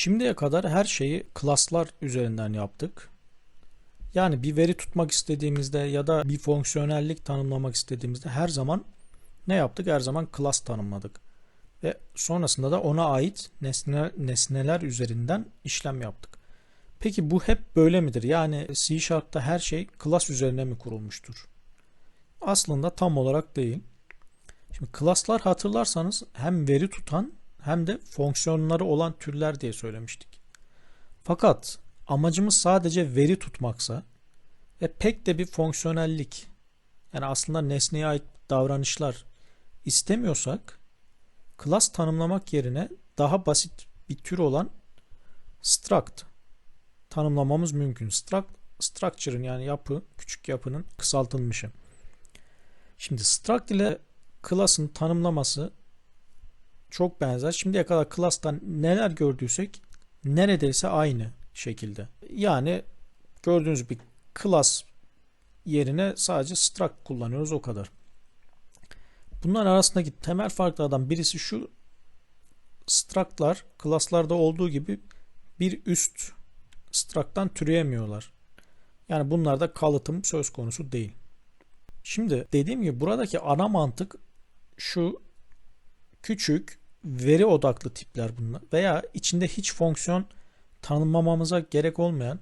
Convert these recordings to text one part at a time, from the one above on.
Şimdiye kadar her şeyi klaslar üzerinden yaptık. Yani bir veri tutmak istediğimizde ya da bir fonksiyonellik tanımlamak istediğimizde her zaman ne yaptık? Her zaman class tanımladık. Ve sonrasında da ona ait nesne, nesneler üzerinden işlem yaptık. Peki bu hep böyle midir? Yani C Sharp'ta her şey class üzerine mi kurulmuştur? Aslında tam olarak değil. Şimdi class'lar hatırlarsanız hem veri tutan hem de fonksiyonları olan türler diye söylemiştik. Fakat amacımız sadece veri tutmaksa ve pek de bir fonksiyonellik yani aslında nesneye ait davranışlar istemiyorsak class tanımlamak yerine daha basit bir tür olan struct tanımlamamız mümkün. Struct, structure'ın yani yapı, küçük yapının kısaltılmışı. Şimdi struct ile class'ın tanımlaması çok benzer. Şimdiye kadar class'tan neler gördüysek neredeyse aynı şekilde. Yani gördüğünüz bir class yerine sadece struct kullanıyoruz o kadar. Bunlar arasındaki temel farklardan birisi şu struct'lar class'larda olduğu gibi bir üst struct'tan türeyemiyorlar. Yani bunlarda kalıtım söz konusu değil. Şimdi dediğim gibi buradaki ana mantık şu küçük veri odaklı tipler bunlar veya içinde hiç fonksiyon tanımlamamıza gerek olmayan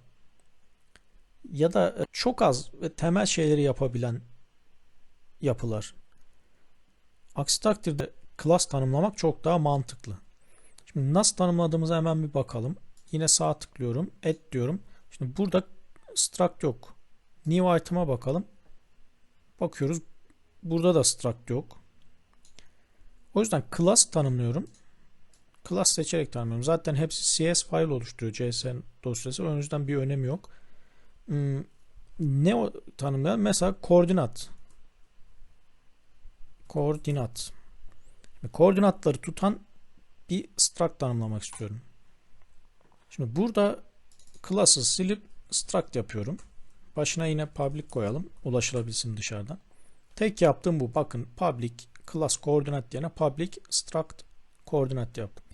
ya da çok az ve temel şeyleri yapabilen yapılar. Aksi takdirde class tanımlamak çok daha mantıklı. Şimdi nasıl tanımladığımıza hemen bir bakalım. Yine sağ tıklıyorum. Add diyorum. Şimdi burada struct yok. New item'a bakalım. Bakıyoruz. Burada da struct yok. O yüzden class tanımlıyorum. Class seçerek tanımlıyorum. Zaten hepsi CS file oluşturuyor. CSN dosyası. O yüzden bir önemi yok. Hmm, ne tanımlayalım? Mesela koordinat. Koordinat. Koordinatları tutan bir struct tanımlamak istiyorum. Şimdi burada class'ı silip struct yapıyorum. Başına yine public koyalım. Ulaşılabilsin dışarıdan. Tek yaptığım bu. Bakın public class koordinat yerine public struct koordinat yaptım.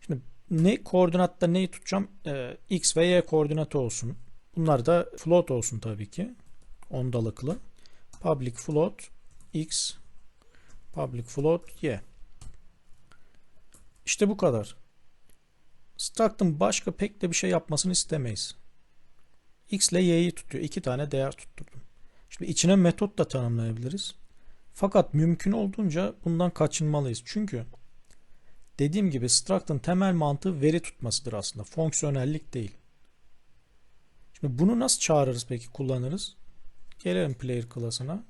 Şimdi ne koordinatta neyi tutacağım? Ee, x ve y koordinatı olsun. Bunlar da float olsun tabii ki. Ondalıklı. Public float x public float y. İşte bu kadar. Struct'ın başka pek de bir şey yapmasını istemeyiz. X ile y'yi tutuyor. İki tane değer tutturdum. Şimdi içine metot da tanımlayabiliriz. Fakat mümkün olduğunca bundan kaçınmalıyız. Çünkü dediğim gibi struct'ın temel mantığı veri tutmasıdır aslında. Fonksiyonellik değil. Şimdi bunu nasıl çağırırız peki kullanırız? Gelelim player klasına,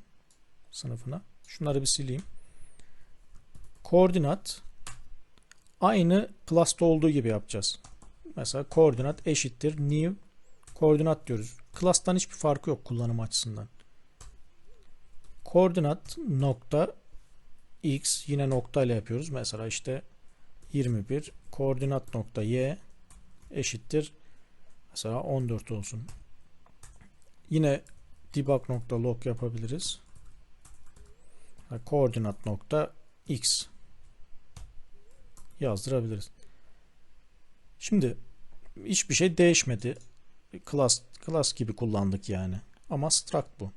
sınıfına. Şunları bir sileyim. Koordinat aynı class'ta olduğu gibi yapacağız. Mesela koordinat eşittir new koordinat diyoruz. Class'tan hiçbir farkı yok kullanım açısından. Koordinat nokta x yine nokta ile yapıyoruz. Mesela işte 21 koordinat nokta y eşittir mesela 14 olsun. Yine debug nokta log yapabiliriz. Koordinat nokta x yazdırabiliriz. Şimdi hiçbir şey değişmedi. Class, class gibi kullandık yani. Ama struct bu.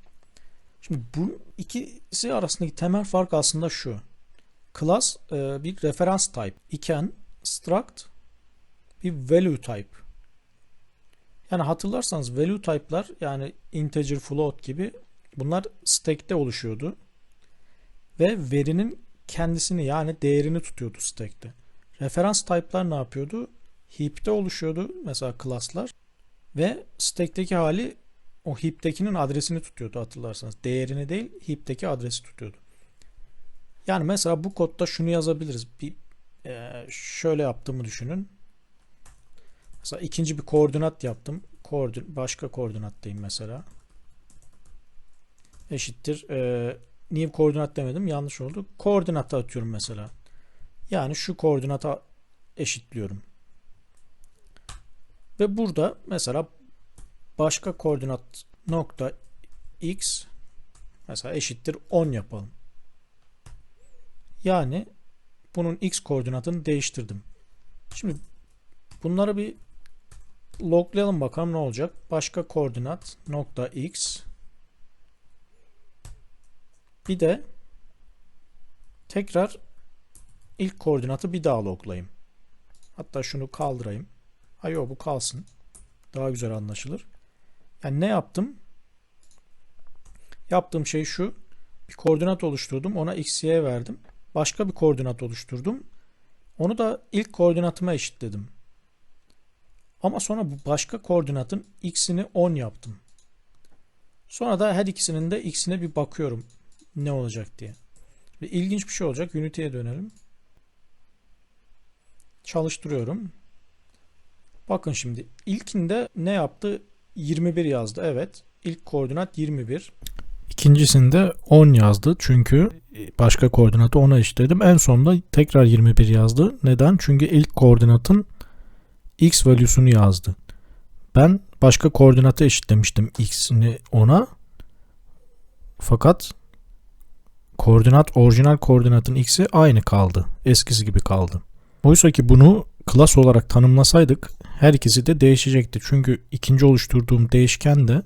Şimdi bu ikisi arasındaki temel fark aslında şu. Class e, bir referans type iken struct bir value type. Yani hatırlarsanız value type'lar yani integer float gibi bunlar stack'te oluşuyordu. Ve verinin kendisini yani değerini tutuyordu stack'te. Referans type'lar ne yapıyordu? Heap'te oluşuyordu mesela class'lar ve stack'teki hali o heap'tekinin adresini tutuyordu hatırlarsanız. Değerini değil heap'teki adresi tutuyordu. Yani mesela bu kodda şunu yazabiliriz. Bir e, şöyle yaptığımı düşünün. Mesela ikinci bir koordinat yaptım. Koordin başka koordinattayım mesela. Eşittir. E, new koordinat demedim. Yanlış oldu. Koordinata atıyorum mesela. Yani şu koordinata eşitliyorum. Ve burada mesela başka koordinat nokta x mesela eşittir 10 yapalım. Yani bunun x koordinatını değiştirdim. Şimdi Bunları bir loglayalım bakalım ne olacak. Başka koordinat nokta x bir de tekrar ilk koordinatı bir daha loglayayım. Hatta şunu kaldırayım. Hayır bu kalsın. Daha güzel anlaşılır. Yani ne yaptım? Yaptığım şey şu. Bir koordinat oluşturdum. Ona x, y verdim. Başka bir koordinat oluşturdum. Onu da ilk koordinatıma eşitledim. Ama sonra bu başka koordinatın x'ini 10 yaptım. Sonra da her ikisinin de x'ine bir bakıyorum ne olacak diye. Ve ilginç bir şey olacak. Unity'ye dönelim. Çalıştırıyorum. Bakın şimdi ilkinde ne yaptı? 21 yazdı. Evet. İlk koordinat 21. İkincisinde 10 yazdı. Çünkü başka koordinatı 10'a eşitledim. En sonunda tekrar 21 yazdı. Neden? Çünkü ilk koordinatın x value'sunu yazdı. Ben başka koordinatı eşitlemiştim x'ini 10'a. Fakat koordinat orijinal koordinatın x'i aynı kaldı. Eskisi gibi kaldı. Oysa ki bunu klas olarak tanımlasaydık her ikisi de değişecekti. Çünkü ikinci oluşturduğum değişken de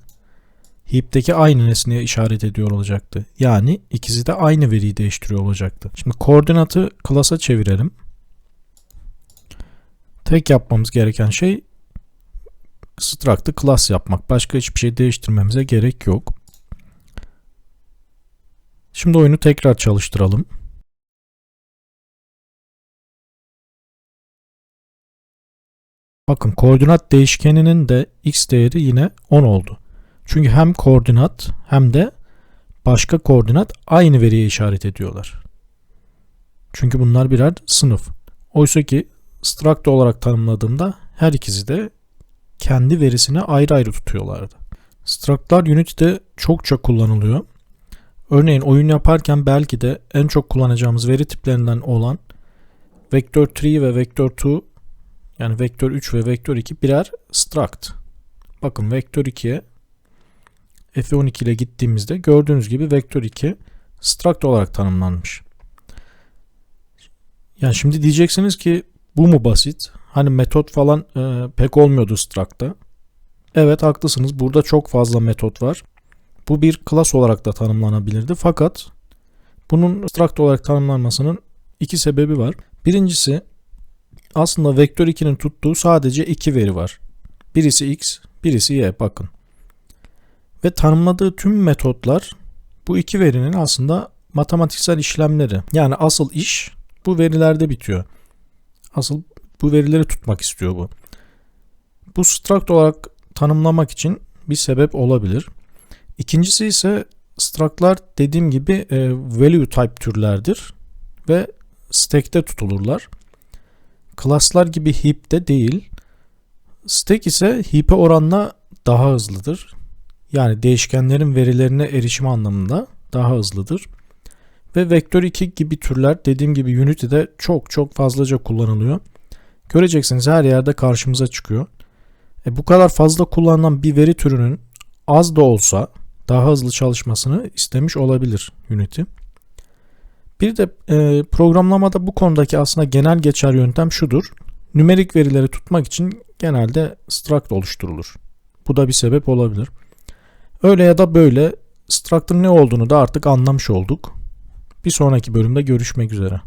heap'teki aynı nesneye işaret ediyor olacaktı. Yani ikisi de aynı veriyi değiştiriyor olacaktı. Şimdi koordinatı klasa çevirelim. Tek yapmamız gereken şey struct'ı class yapmak. Başka hiçbir şey değiştirmemize gerek yok. Şimdi oyunu tekrar çalıştıralım. Bakın koordinat değişkeninin de x değeri yine 10 oldu. Çünkü hem koordinat hem de başka koordinat aynı veriye işaret ediyorlar. Çünkü bunlar birer sınıf. Oysa ki struct olarak tanımladığımda her ikisi de kendi verisini ayrı ayrı tutuyorlardı. Struct'lar Unity'de çokça kullanılıyor. Örneğin oyun yaparken belki de en çok kullanacağımız veri tiplerinden olan Vector 3 ve Vector 2 yani Vector 3 ve Vector 2 birer struct. Bakın Vector 2'ye F12 ile gittiğimizde gördüğünüz gibi Vector 2 struct olarak tanımlanmış. Yani şimdi diyeceksiniz ki bu mu basit? Hani metot falan e, pek olmuyordu struct'ta. Evet haklısınız. Burada çok fazla metot var. Bu bir class olarak da tanımlanabilirdi. Fakat bunun struct olarak tanımlanmasının iki sebebi var. Birincisi aslında vektör 2'nin tuttuğu sadece iki veri var. Birisi x, birisi y bakın. Ve tanımladığı tüm metotlar bu iki verinin aslında matematiksel işlemleri. Yani asıl iş bu verilerde bitiyor. Asıl bu verileri tutmak istiyor bu. Bu struct olarak tanımlamak için bir sebep olabilir. İkincisi ise struct'lar dediğim gibi e, value type türlerdir ve stack'te tutulurlar. Class'lar gibi heap'te değil. Stack ise heap'e oranla daha hızlıdır. Yani değişkenlerin verilerine erişim anlamında daha hızlıdır. Ve vektör 2 gibi türler dediğim gibi Unity'de çok çok fazlaca kullanılıyor. Göreceksiniz her yerde karşımıza çıkıyor. E, bu kadar fazla kullanılan bir veri türünün az da olsa daha hızlı çalışmasını istemiş olabilir Unity. Bir de e, programlamada bu konudaki aslında genel geçer yöntem şudur. Nümerik verileri tutmak için genelde struct oluşturulur. Bu da bir sebep olabilir. Öyle ya da böyle struct'ın ne olduğunu da artık anlamış olduk. Bir sonraki bölümde görüşmek üzere.